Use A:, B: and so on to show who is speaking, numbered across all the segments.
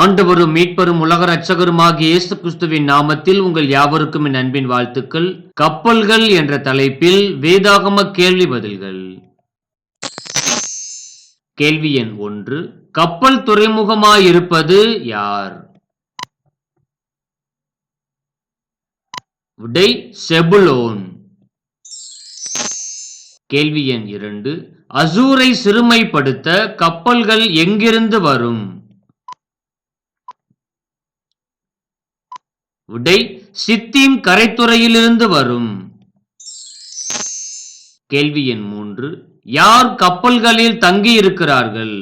A: ஆண்டவரும் மீட்பரும் உலக ரட்சகருமாகிய இயேசு கிறிஸ்துவின் நாமத்தில் உங்கள் யாவருக்கும் என் அன்பின் வாழ்த்துக்கள். கப்பல்கள் என்ற தலைப்பில் வேதாகம கேள்வி பதில்கள். கேள்வி எண் ஒன்று. கப்பல் துறைமுகமாயிருப்பது யார்? விடை செபுலோன். கேள்வி எண் இரண்டு. அசூரை சிறுமைப்படுத்த கப்பல்கள் எங்கிருந்து வரும்? உடை சித்தீம் கரைத்துறையிலிருந்து வரும். கேள்வி எண் மூன்று. யார் கப்பல்களில் தங்கியிருக்கிறார்கள்?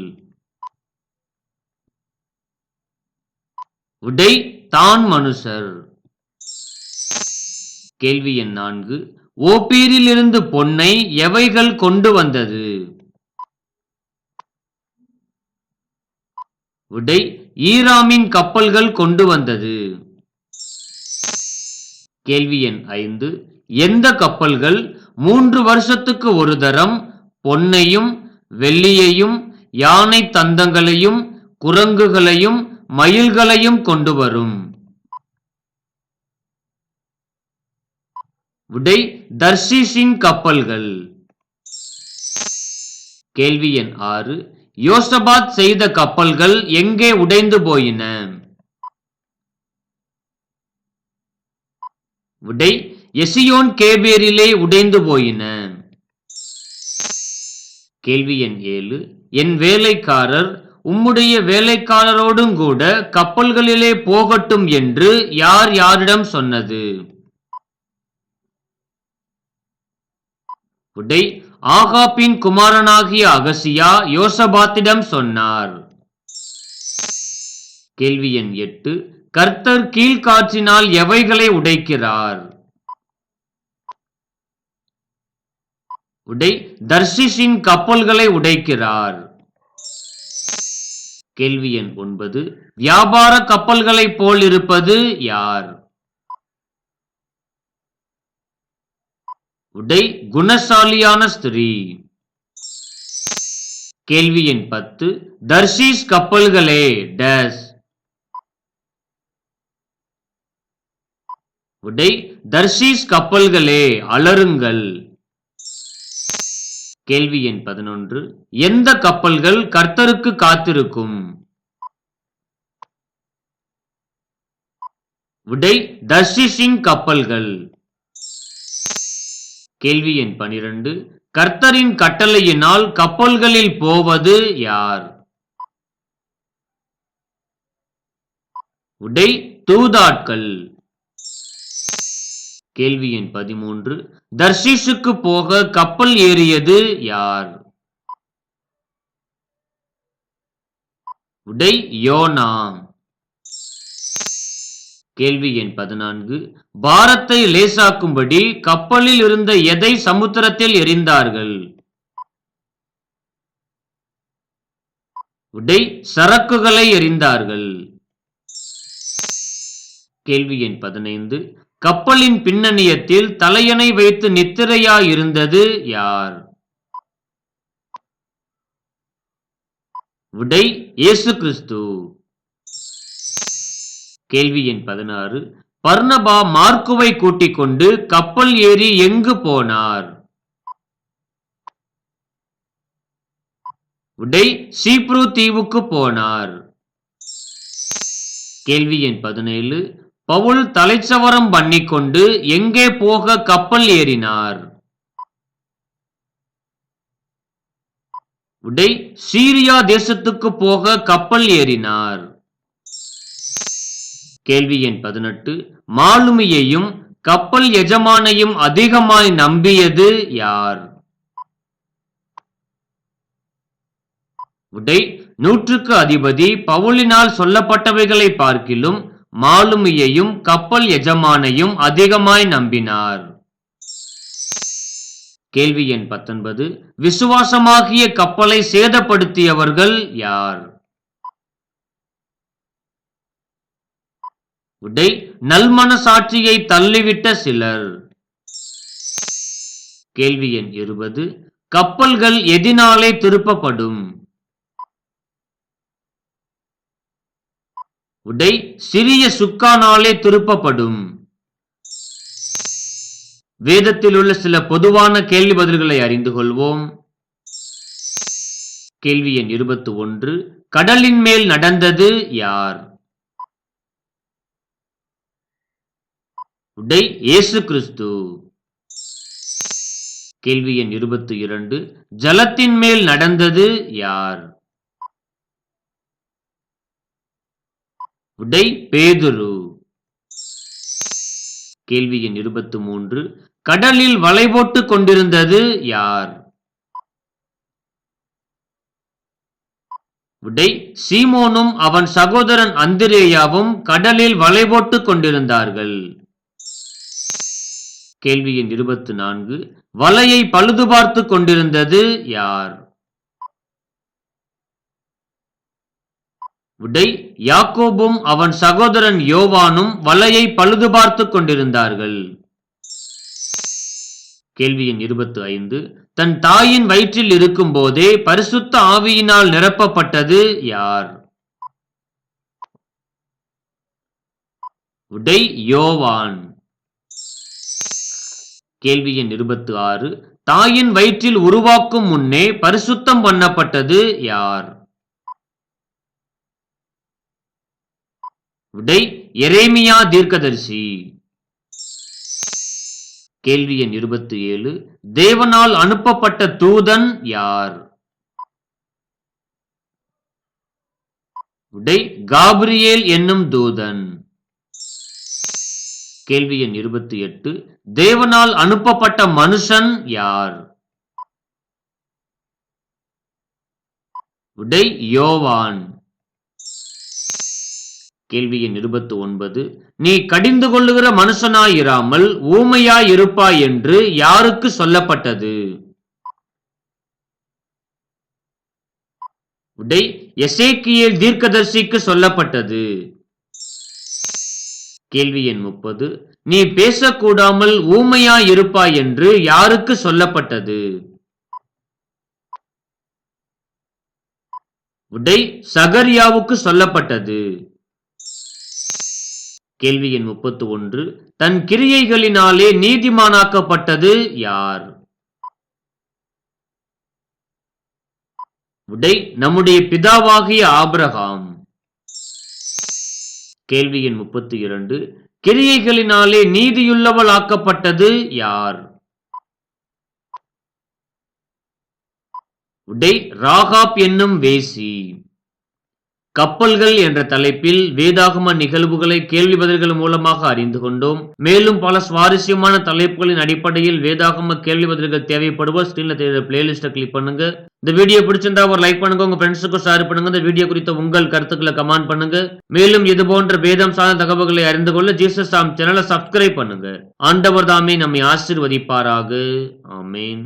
A: உடை தான் மனுஷர். கேள்வி எண் நான்கு. ஓப்பீரில் இருந்து பொன்னை எவைகள் கொண்டு வந்தது? உடை ஈராமின் கப்பல்கள் கொண்டு வந்தது. கேள்வி எண் ஐந்து. எந்த கப்பல்கள் மூன்று வருஷத்துக்கு ஒரு தரம் பொன்னையும் வெள்ளியையும் யானை தந்தங்களையும் குரங்குகளையும் மயில்களையும் கொண்டு வரும்? விடை தர்ஷிஷின் கப்பல்கள். கேள்வி எண் ஆறு. யோசபாத் செய்த கப்பல்கள் எங்கே உடைந்து போயின? உடை எசியோன் கேபேரிலே உடைந்து போயின. கேள்வி எண் ஏழு. என் வேலைக்காரர் உம்முடைய வேலைக்காரரோடும் கூட கப்பல்களிலே போகட்டும் என்று யார் யாரிடம் சொன்னது? உடை ஆகாப்பின் குமாரனாகிய அகசியா யோசபாத்திடம் சொன்னார். கேள்வி எண் எட்டு. கர்த்தர் கீழ்காற்றினால் எவைகளை உடைக்கிறார்? உடை தர்ஷிஷின் கப்பல்களை உடைக்கிறார். கேள்வி எண் ஒன்பது. வியாபார கப்பல்களைப் போல் இருப்பது யார்? உடை குணசாலியான ஸ்திரீ. கேள்வி எண் பத்து. தர்ஷீஸ் கப்பல்களே டேஸ். உடை தர்ஷீஸ் கப்பல்களே அலருங்கள். கேள்வி எண் பதினொன்று. எந்த கப்பல்கள் கர்த்தருக்கு காத்திருக்கும்? விடை தர்ஷிஷின் கப்பல்கள். கேள்வி எண் பனிரெண்டு. கர்த்தரின் கட்டளையினால் கப்பல்களில் போவது யார்? உடை தூதாட்கள். கேள்வி எண் பதிமூன்று. தர்ஷிஷுக்கு போக கப்பல் ஏறியது யார்? உடை யோனா கேள்வி எண் பதினான்கு. பாரத்தை லேசாக்கும்படி கப்பலில் இருந்த எதை சமுத்திரத்தில் எரிந்தார்கள் உடை சரக்குகளை எரிந்தார்கள் கேள்வி எண் பதினைந்து. கப்பலின் பின்னணியத்தில் தலையணை வைத்து நித்திரையா இருந்தது யார்? விடை இயேசு கிறிஸ்து. கேள்வி எண் பதினாறு. பர்ணபா மார்க்குவை கூட்டிக் கொண்டு கப்பல் ஏறி எங்கு போனார்? விடை சீப்ரு தீவுக்கு போனார். கேள்வி எண் பதினேழு. பவுல் தலைச்சவரம் பண்ணிக்கொண்டு எங்கே போக கப்பல் ஏறினார்? விடை சீரியா தேசத்துக்கு போக கப்பல் ஏறினார். கேள்வி எண் பதினெட்டு. மாலுமியையும் கப்பல் எஜமானையும் அதிகமாய் நம்பியது யார்? விடை நூற்றுக்கு அதிபதி பவுலினால் சொல்லப்பட்டவைகளை பார்க்கிலும் மாலுமியையும் கப்பல் எஜமானையும் அதிகமாய் நம்பினார். கேள்வி எண் பத்தொன்பது. விசுவாசமாகிய கப்பலை சேதப்படுத்தியவர்கள் யார்? விடை நல்மனசாட்சியை தள்ளிவிட்ட சிலர். கேள்வி எண் இருபது. கப்பல்கள் எதினாலே திருப்பப்படும்? உடை சிறிய சுக்கானாலே திருப்பப்படும். வேதத்தில் உள்ள சில பொதுவான கேள்வி பதில்களை அறிந்து கொள்வோம். கேள்வி எண் இருபத்தி ஒன்று கடலின் மேல் நடந்தது யார்? உடை இயேசு கிறிஸ்து. கேள்வி எண் இருபத்தி இரண்டு ஜலத்தின் மேல் நடந்தது யார்? உடை பேதுரு. கேள்வி எண் இருபத்தி மூன்று. கடலில் வலை போட்டு கொண்டிருந்தது யார்? விடை சீமோனும் அவன் சகோதரன் அந்திரேயாவும் கடலில் வலை போட்டு கொண்டிருந்தார்கள். கேள்வி எண் இருபத்தி நான்கு. வலையை பழுது பார்த்து கொண்டிருந்தது யார்? விடை யாக்கோபும் அவன் சகோதரன் யோவானும் வலையை பழுது பார்த்து கொண்டிருந்தார்கள். கேள்வி எண் இருபத்தி ஐந்து தன் தாயின் வயிற்றில் இருக்கும் போதே பரிசுத்த ஆவியினால் நிரப்பப்பட்டது யார்? உடை யோவான். கேள்வி எண் இருபத்தி ஆறு தாயின் வயிற்றில் உருவாக்கும் முன்னே பரிசுத்தம் பண்ணப்பட்டது யார்? விடை எரேமியா தீர்க்கதரிசி. கேள்வி எண் இருபத்தி ஏழு தேவனால் அனுப்பப்பட்ட தூதன் யார்? விடை காபிரியேல் என்னும் தூதன். கேள்வி எண் இருபத்தி எட்டு தேவனால் அனுப்பப்பட்ட மனுஷன் யார்? விடை யோவான். கேள்வி எண் இருபத்தி ஒன்பது நீ கடிந்து கொள்ளுகிற மனுஷனாயிராமல் ஊமையாய் இருப்பாய் என்று யாருக்கு சொல்லப்பட்டது? விடை எசேக்கியல் தீர்க்கதர்சிக்கு சொல்லப்பட்டது. கேள்வி எண் முப்பது. நீ பேசக்கூடாமல் ஊமையாய் இருப்பாய் என்று யாருக்கு சொல்லப்பட்டது? விடை சகரியாவுக்கு சொல்லப்பட்டது. கேள்வி எண் முப்பத்து ஒன்று தன் கிரியைகளினாலே நீதிமானாக்கப்பட்டது யார்? விடை நம்முடைய பிதாவாகிய ஆபிரகாம். கேள்வி எண் முப்பத்தி இரண்டு கிரியைகளினாலே நீதியுள்ளவள் ஆக்கப்பட்டது யார்? விடை ராகாப் என்னும் வேசி. கப்பல்கள் என்ற தலைப்பில் வேதாகம நிகழ்வுகளை கேள்வி பதில்கள் மூலமாக அறிந்து கொண்டோம். மேலும் பல சுவாரஸ்யமான தலைப்புகளின் அடிப்படையில் வேதாகம கேள்வி பதில்கள் தேவைப்படுவோர் ஸ்கிரீன்ல தெரியுற பிளேலிஸ்ட்டை கிளிக் பண்ணுங்க. இந்த வீடியோ பிடிச்சிருந்தா ஒரு லைக் பண்ணுங்க உங்க ஃப்ரெண்ட்ஸுக்கும் ஷேர் பண்ணுங்க. இந்த வீடியோ குறித்த உங்கள் கருத்துக்களை கமெண்ட் பண்ணுங்க. மேலும் இது போன்ற வேதம் சார்ந்த தகவல்களை அறிந்து கொள்ள ஜீசஸ் ஆம் சேனலை சப்ஸ்கிரைப் பண்ணுங்க. ஆண்டவர் தாமே நம்மை ஆசிர்வதிப்பாராக. ஆமேன்.